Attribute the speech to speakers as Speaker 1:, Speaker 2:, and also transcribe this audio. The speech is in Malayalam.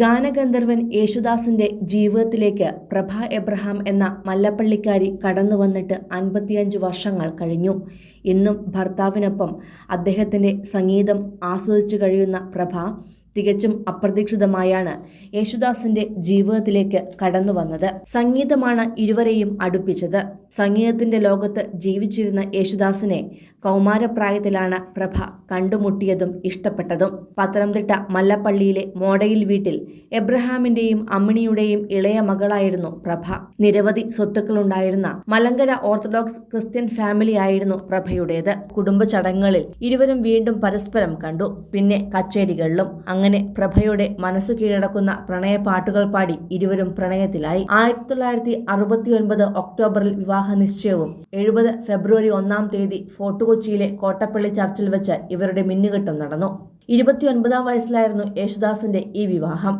Speaker 1: ഗാനഗന്ധർവൻ യേശുദാസിന്റെ ജീവിതത്തിലേക്ക് പ്രഭ എബ്രഹാം എന്ന മല്ലപ്പള്ളിക്കാരി കടന്നു വന്നിട്ട് അൻപത്തിയഞ്ച് വർഷങ്ങൾ കഴിഞ്ഞു. ഇന്നും ഭർത്താവിനൊപ്പം അദ്ദേഹത്തിന്റെ സംഗീതം ആസ്വദിച്ചു കഴിയുന്ന പ്രഭ തികച്ചും അപ്രതീക്ഷിതമായാണ് യേശുദാസിന്റെ ജീവിതത്തിലേക്ക് കടന്നു വന്നത്. സംഗീതമാണ് ഇരുവരെയും അടുപ്പിച്ചത്. സംഗീതത്തിന്റെ ലോകത്ത് ജീവിച്ചിരുന്ന യേശുദാസിനെ കൗമാരപ്രായത്തിലാണ് പ്രഭ കണ്ടുമുട്ടിയതും ഇഷ്ടപ്പെട്ടതും. പത്തനംതിട്ട മല്ലപ്പള്ളിയിലെ മോഡയിൽ വീട്ടിൽ എബ്രഹാമിന്റെയും അമ്മിണിയുടെയും ഇളയ മകളായിരുന്നു പ്രഭ. നിരവധി സ്വത്തുക്കളുണ്ടായിരുന്ന മലങ്കര ഓർത്തഡോക്സ് ക്രിസ്ത്യൻ ഫാമിലി ആയിരുന്നു പ്രഭയുടേത്. കുടുംബ ചടങ്ങുകളിൽ ഇരുവരും വീണ്ടും പരസ്പരം കണ്ടു. പിന്നെ കച്ചേരികളിലും അങ്ങനെ പ്രഭയുടെ മനസ്സു കീഴടക്കുന്ന പ്രണയപാട്ടുകൾ പാടി ഇരുവരും പ്രണയത്തിലായി. ആയിരത്തി തൊള്ളായിരത്തി അറുപത്തി ഒൻപത് ഒക്ടോബറിൽ വിവാഹ നിശ്ചയവും എഴുപത് ഫെബ്രുവരി ഒന്നാം തീയതി ഫോർട്ട് കൊച്ചിയിലെ കോട്ടപ്പള്ളി ചർച്ചിൽ വെച്ച് ഇവരുടെ മിന്നുകെട്ടും നടന്നു. ഇരുപത്തിയൊൻപതാം വയസ്സിലായിരുന്നു യേശുദാസിന്റെ ഈ വിവാഹം.